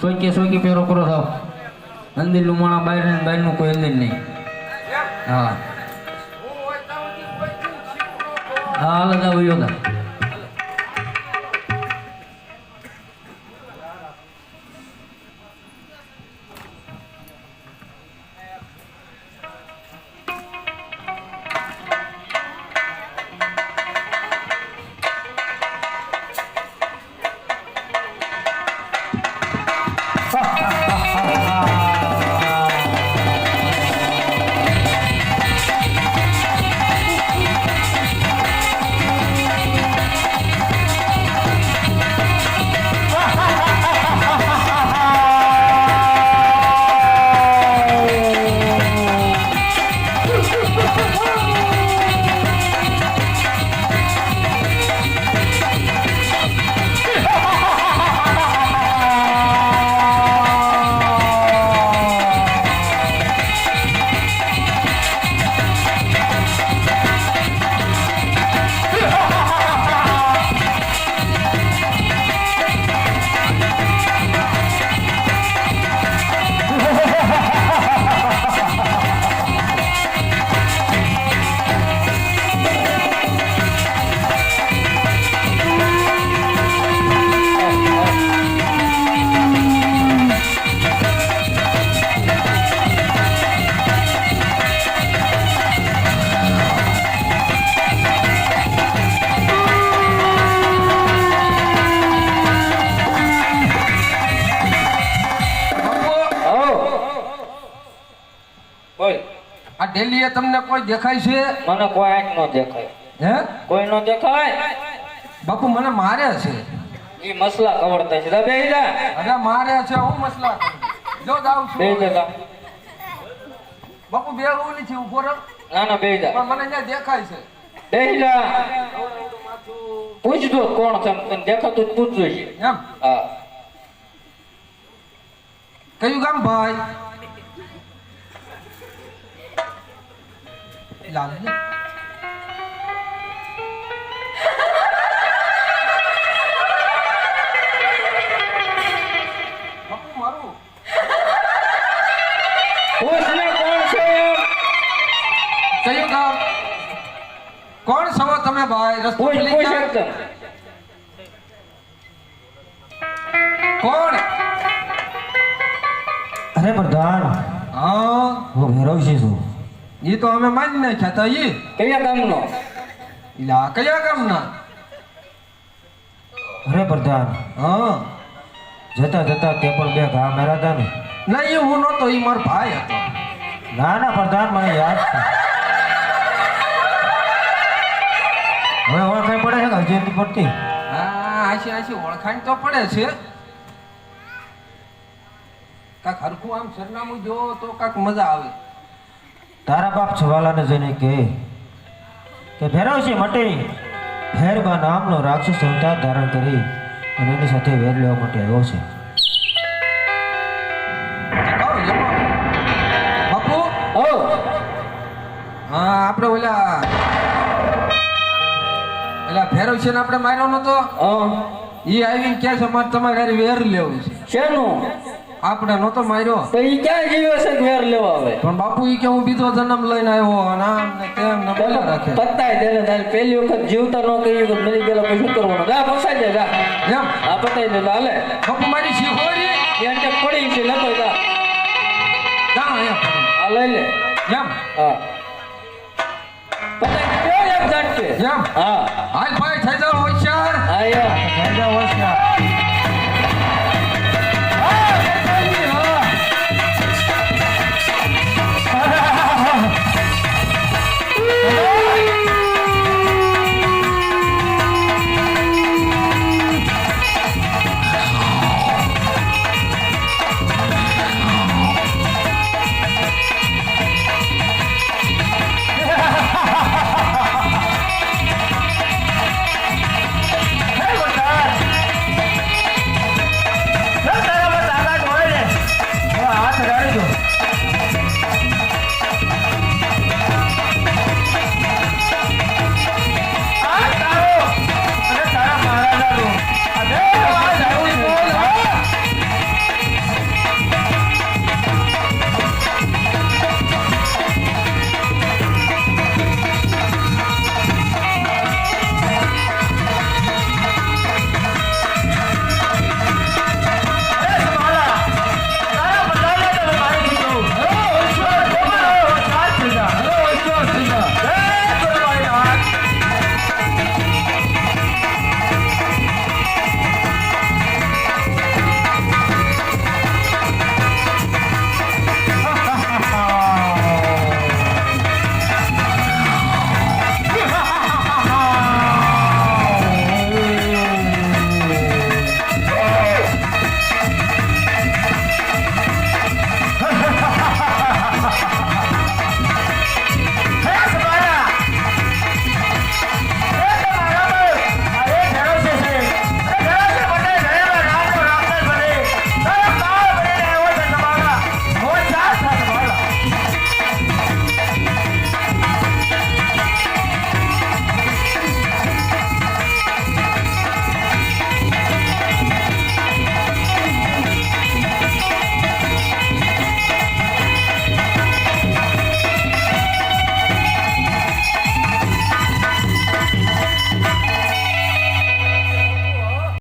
સોઈકે સોઈકી પેરો કરો થાવ અંદર માણા બહાર ને બહારનું કોઈ અંદર નહીં. હા. હા, હાલ જાવ યોગા ડેલીએ તમને કોઈ દેખાય છે? મને કોઈ આંખ ન દેખાય. હે? કોઈ નો દેખાય? બાપુ મને મારે છે. ઈ મસલા કવડતા છે. બે ઈલા અરે મારે છે હું મસલા? જો જાઉં બે છું જા બાપુ બે ઓલી છે ઊભો રહો. ના ના બે જા. પણ મને અહીંયા દેખાય છે. બે જા. પૂછજો કોણ છે તને દેખાતું પૂછજો છે એમ? હા. કયું ગામ ભાઈ? પૂછને કોણ છે તમે ભાઈ રસ્તો કોણ અરે પ્રધાન હા હું ભેરવશી છું એ તો અમે માની નાખ્યા હતા એ કયા ગામનો ઈલા કયા ગામના અરે પ્રધાન હા જતા જતા તે પણ બે ઘા મેરા હતા ને ના એ હું નહોતો એ મારો ભાઈ હતો ના ના પ્રધાન મને યાદ છે હવે કઈ પડે છે ને હજી પડતી હા આશી આશી ઓળખાણ તો પડે છે કાક હરખું આમ સરનામું જો તો કાક મજા આવે તારા બાપ છવાલાને જઈને કહે કે ભેરવશી મટી. ભેરબા નામનો રાક્ષસ અવતાર ધારણ કરી અને એની સાથે વેર લેવા માટે આવ્યો છે. આપણે ઓલા ઓલા ફેરવ છે ને આપણે માર્યો નતો? એ આવીને કે છે મારે તમારે વેર લેવું છે. શેનું? આપણે નતો માર્યો. તો ઈ ક્યાં ગયો છે ઘેર લેવા આવે પણ બાપુ ઈ કે હું બીજો જન્મ લઈને આવ્યો અને આમ ને તેમ ને બોલા રાખે? પતાય દેને તારે પહેલી વખત જીવતા ન કહ્યું કે મરી ગયેલા પછી શું કરવાનું. જા ફસાઈ દે જા. એમ? આ પતાઈ દે હાલે. બાપુ મારી શીખોડી એ અટક પડી છે લેતો જા. જા એમ. આ લઈ લે. એમ? હા. પતાઈ દે એક ઝાટકે એમ? હા. હાલ ભાઈ થઈ જાવ હોશિયાર. આયા થઈ હોય છે